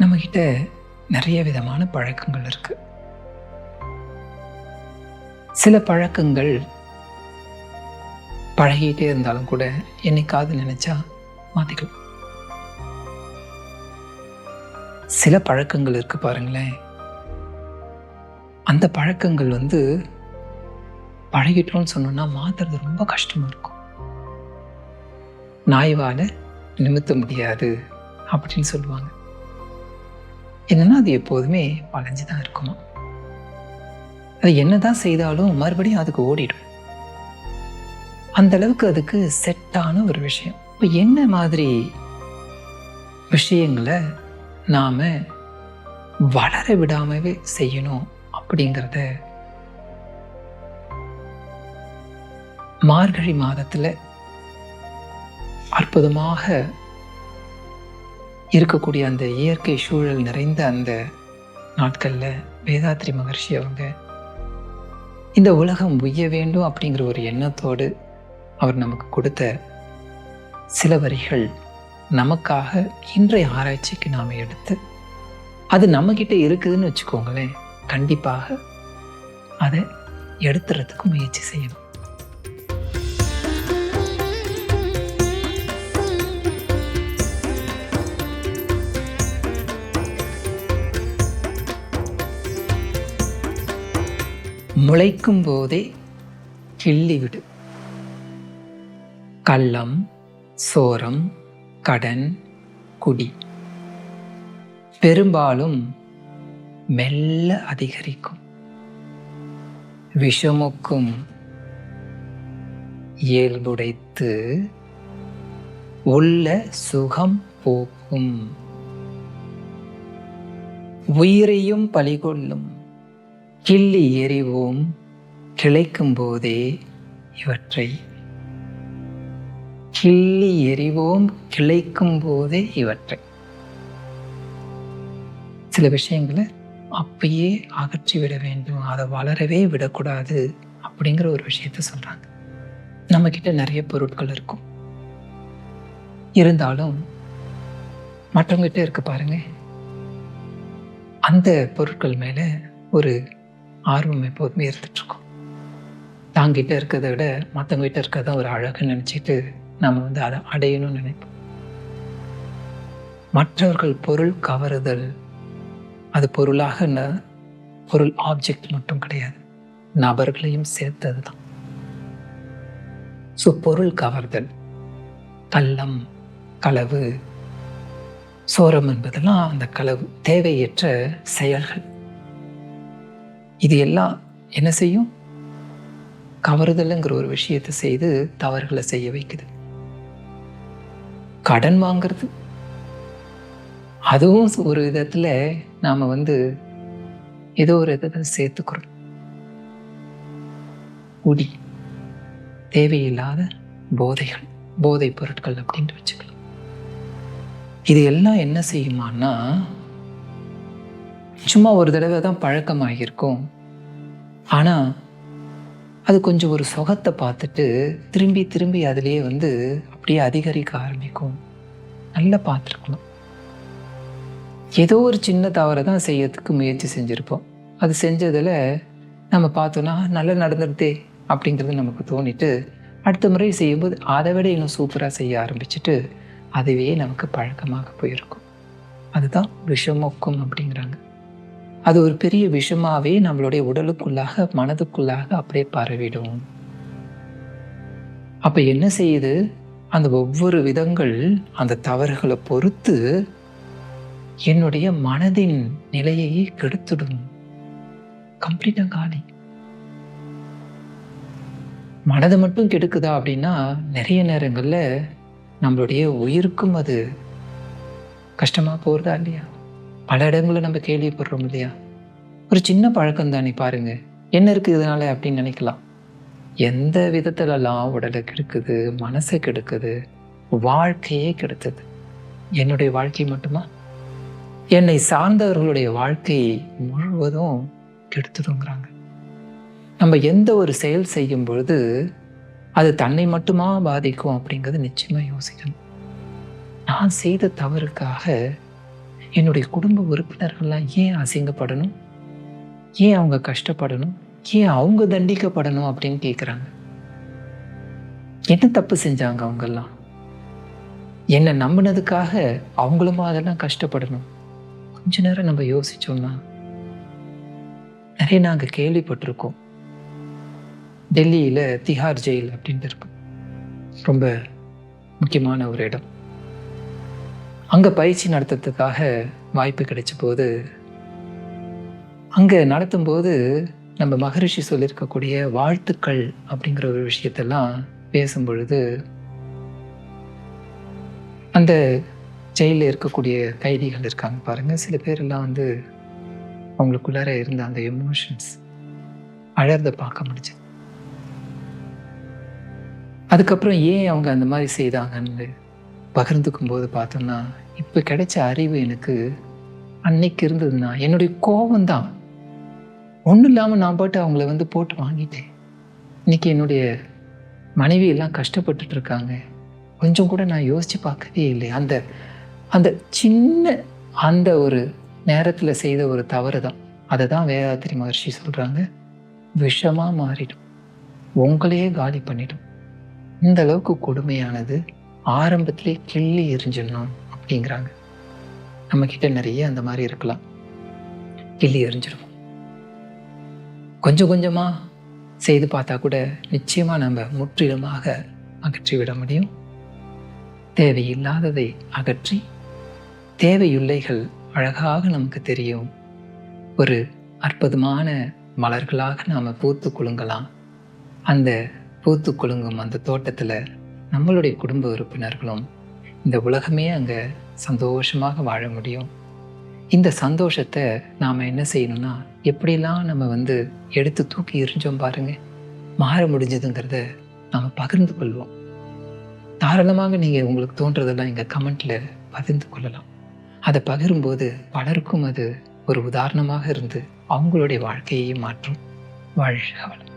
நம்மக்கிட்ட நிறைய விதமான பழக்கங்கள் இருக்கு. சில பழக்கங்கள் பழகிட்டே இருந்தாலும் கூட என்னைக்காவது நினைச்சா மாத்திக்கலாம். சில பழக்கங்கள் இருக்கு பாருங்களேன். அந்த பழக்கங்கள் வந்து பழகிட்டோம்னு சொன்னோம்னா மாத்துறது ரொம்ப கஷ்டமா இருக்கும். நாய்வால நிமித்த முடியாது அப்படின்னு சொல்லுவாங்க. என்னன்னா அது எப்போதுமே வளைஞ்சு தான் இருக்குமா அது என்ன தான் செய்தாலும் மறுபடியும் அதுக்கு ஓடிடும். அந்த அளவுக்கு அதுக்கு செட்டான ஒரு விஷயம். இப்போ என்ன மாதிரி விஷயங்களை நாம வளர விடாமவே செய்யணும் அப்படிங்கிறத மார்கழி மாதத்தில் அற்புதமாக இருக்கக்கூடிய அந்த இயற்கை சூழல் நிறைந்த அந்த நாட்களில் வேதாத்ரி மகர்ஷி அவங்க இந்த உலகம் உய்ய வேண்டும் அப்படிங்கிற ஒரு எண்ணத்தோடு அவர் நமக்கு கொடுத்த சில வரிகள் நமக்காக இன்றைய ஆராய்ச்சிக்கு நாம் எடுத்து அது நம்மக்கிட்ட இருக்குதுன்னு வச்சுக்கோங்களேன். கண்டிப்பாக அதை எடுத்துறதுக்கு முயற்சி செய்யணும். முளைக்கும் போதே கிள்ளிவிடு. கள்ளம் சோரம் கடன் குடி. பெரும்பாலும் மெல்ல அதிகரிக்கும். விஷமுக்கும் இயல்புடைத்து உள்ள சுகம் போக்கும். உயிரையும் பலிகொள்ளும் கிள்ளி எறிவோம் கிளைக்கும் போதே இவற்றை. கிள்ளி எறிவோம் கிளைக்கும் போதே இவற்றை. சில விஷயங்களை அப்பயே அகற்றி விட வேண்டும் அதை வளரவே விடக்கூடாது அப்படிங்கிற ஒரு விஷயத்த சொல்றாங்க. நம்ம கிட்ட நிறைய பொருட்கள் இருக்கும். இருந்தாலும் மற்றவங்ககிட்ட இருக்க பாருங்க. அந்த பொருட்கள் மேலே ஒரு ஆர்வம் எப்போதுமே இருந்துட்டுருக்கும் தாங்கிட்ட இருக்கிறத விட மற்றவங்ககிட்ட இருக்கிறத ஒரு அழகுன்னு நினச்சிட்டு நம்ம வந்து அதை அடையணும்னு நினைப்போம். மற்றவர்கள் பொருள் கவருதல் அது பொருளாக ந- பொருள் ஆப்ஜெக்ட் மட்டும் கிடையாது. நபர்களையும் சேர்த்தது தான். ஸோ பொருள் கவர்தல் கள்ளம் களவு சோரம் என்பதெல்லாம் அந்த களவு தேவையற்ற செயல்கள். இது எல்லாம் என்ன செய்யும்? கவருதலுங்கிற ஒரு விஷயத்தை செய்து தவறுகளை செய்ய வைக்குது. கடன் வாங்குறது. அதுவும் ஒரு விதத்தில் நாம் வந்து ஏதோ ஒரு விதத்தை சேர்த்துக்கிறோம். குடி தேவையில்லாத போதைகள் போதைப் பொருட்கள் அப்படின்ட்டு வச்சுக்கலாம். இது எல்லாம் என்ன செய்யுமான்னா சும்மா ஒரு தடவை தான் பழக்கமாகியிருக்கும். ஆனால் அது கொஞ்சம் ஒரு சுகத்தை பார்த்துட்டு திரும்பி திரும்பி அதுலேயே வந்து அப்படியே அதிகரிக்க ஆரம்பிக்கும். நல்லா பார்த்துருக்கணும். ஏதோ ஒரு சின்ன தவறை தான் செய்யறதுக்கு முயற்சி செஞ்சுருப்போம். அது செஞ்சதில் நம்ம பார்த்தோன்னா நல்லா நடந்துருதே அப்படிங்கிறது நமக்கு தோணிட்டு அடுத்த முறை செய்யும்போது அதை விட இன்னும் சூப்பராக செய்ய ஆரம்பிச்சுட்டு அதுவே நமக்கு பழக்கமாக போயிருக்கும். அதுதான் விஷமொக்கம் அப்படிங்கிறாங்க. அது ஒரு பெரிய விஷமாவே நம்மளுடைய உடலுக்குள்ளாக மனதுக்குள்ளாக அப்படியே பரவிடும். அப்ப என்ன செய்யுது? அந்த ஒவ்வொரு விதங்கள் அந்த தவறுகளை பொறுத்து என்னுடைய மனதின் நிலையையே கெடுத்துடும். கம்ப்ளீட்டா காலி. மனதை மட்டும் கெடுக்குதா அப்படின்னா நிறைய நேரங்களில் நம்மளுடைய உயிருக்கும் அது கஷ்டமாக போகிறதா இல்லையா? பல இடங்களில் நம்ம கேள்விப்படுறோம் இல்லையா? ஒரு சின்ன பழக்கம் தானே பாருங்கள் என்ன இருக்குது இதனால அப்படின்னு நினைக்கலாம். எந்த விதத்துலலாம் உடலை கெடுக்குது மனசை கெடுக்குது வாழ்க்கையே கெடுத்தது. என்னுடைய வாழ்க்கை மட்டுமா? என்னை சார்ந்தவர்களுடைய வாழ்க்கை முழுவதும் கெடுத்துதுங்கிறாங்க. நம்ம எந்த ஒரு செயல் செய்யும் பொழுது அது தன்னை மட்டுமா பாதிக்கும் அப்படிங்கிறது நிச்சயமாக யோசிக்கணும். நான் செய்த தவறுக்காக என்னுடைய குடும்ப உறுப்பினர்கள்லாம் ஏன் அசிங்கப்படணும்? ஏன் அவங்க கஷ்டப்படணும்? ஏன் அவங்க தண்டிக்கப்படணும் அப்படின்னு கேட்குறாங்க என்ன தப்பு செஞ்சாங்க அவங்கெல்லாம்? என்னை நம்பினதுக்காக அவங்களும் அதெல்லாம் கஷ்டப்படணும்? கொஞ்ச நேரம் நம்ம யோசிச்சோம்னா நிறைய நாங்கள் கேள்விப்பட்டிருக்கோம். டெல்லியில் திஹார் ஜெயில் அப்படின்ட்டு இருக்கும் ரொம்ப முக்கியமான ஒரு இடம். அங்கே பயிற்சி நடத்துறதுக்காக வாய்ப்பு கிடைச்ச போது அங்கே நடத்தும்போது நம்ம மகரிஷி சொல்லியிருக்கக்கூடிய வாழ்த்துக்கள் அப்படிங்கிற ஒரு விஷயத்தெல்லாம் பேசும் பொழுது அந்த ஜெயிலில் இருக்கக்கூடிய கைதிகள் இருக்காங்க பாருங்கள் சில பேரெல்லாம் வந்து அவங்களுக்குள்ளார இருந்த அந்த எமோஷன்ஸ் அழறத பார்க்க முடிஞ்சு அதுக்கப்புறம் ஏன் அவங்க அந்த மாதிரி செய்தாங்கன்னு பகிர்ந்துக்கும் போது பார்த்தோம்னா இப்போ கிடைச்ச அறிவு எனக்கு அன்னைக்கு இருந்ததுன்னா என்னுடைய கோபம் தான் ஒன்றும் இல்லாமல் நான் பாட்டு அவங்கள வந்து போட்டு வாங்கிட்டேன். இன்னைக்கு என்னுடைய மனைவி எல்லாம் கஷ்டப்பட்டுட்டு இருக்காங்க. கொஞ்சம் கூட நான் யோசித்து பார்க்கவே இல்லை. அந்த அந்த சின்ன அந்த ஒரு நேரத்தில் செய்த ஒரு தவறு தான் அதை தான் வேதாத்திரி மகர்ஷி சொல்கிறாங்க விஷமாக மாறிடும். உங்களையே காலி பண்ணிடும். இந்த அளவுக்கு கொடுமையானது ஆரம்பத்திலே கிள்ளி எரிஞ்சிடணும். அப்படிங்கிறாங்க. நம்மக்கிட்ட நிறைய அந்த மாதிரி இருக்கலாம். கிள்ளி எறிஞ்சிடுவோம். கொஞ்சம் கொஞ்சமாக செய்து பார்த்தா கூட நிச்சயமாக நம்ம முற்றிலுமாக அகற்றி விட முடியும். தேவையில்லாததை அகற்றி தேவையுள்ளைகள் அழகாக நமக்கு தெரியும். ஒரு அற்புதமான மலர்களாக நாம் பூத்து குலுங்கலாம். அந்த பூத்து குலுங்கும் அந்த தோட்டத்தில் நம்மளுடைய குடும்ப உறுப்பினர்களும் இந்த உலகமே அங்கே சந்தோஷமாக வாழ முடியும். இந்த சந்தோஷத்தை நாம் என்ன செய்யணும்னா எப்படிலாம் நம்ம வந்து எடுத்து தூக்கி எரிஞ்சோம் பாருங்கள் மாற முடிஞ்சதுங்கிறத நாம் பகிர்ந்து கொள்வோம். தாராளமாக நீங்கள் உங்களுக்கு தோன்றதெல்லாம் எங்கள் கமெண்ட்டில் பகிர்ந்து கொள்ளலாம். அதை பகிரும்போது பலருக்கும் அது ஒரு உதாரணமாக இருந்து அவங்களுடைய வாழ்க்கையையும் மாற்றும். வாழ்க வளம்.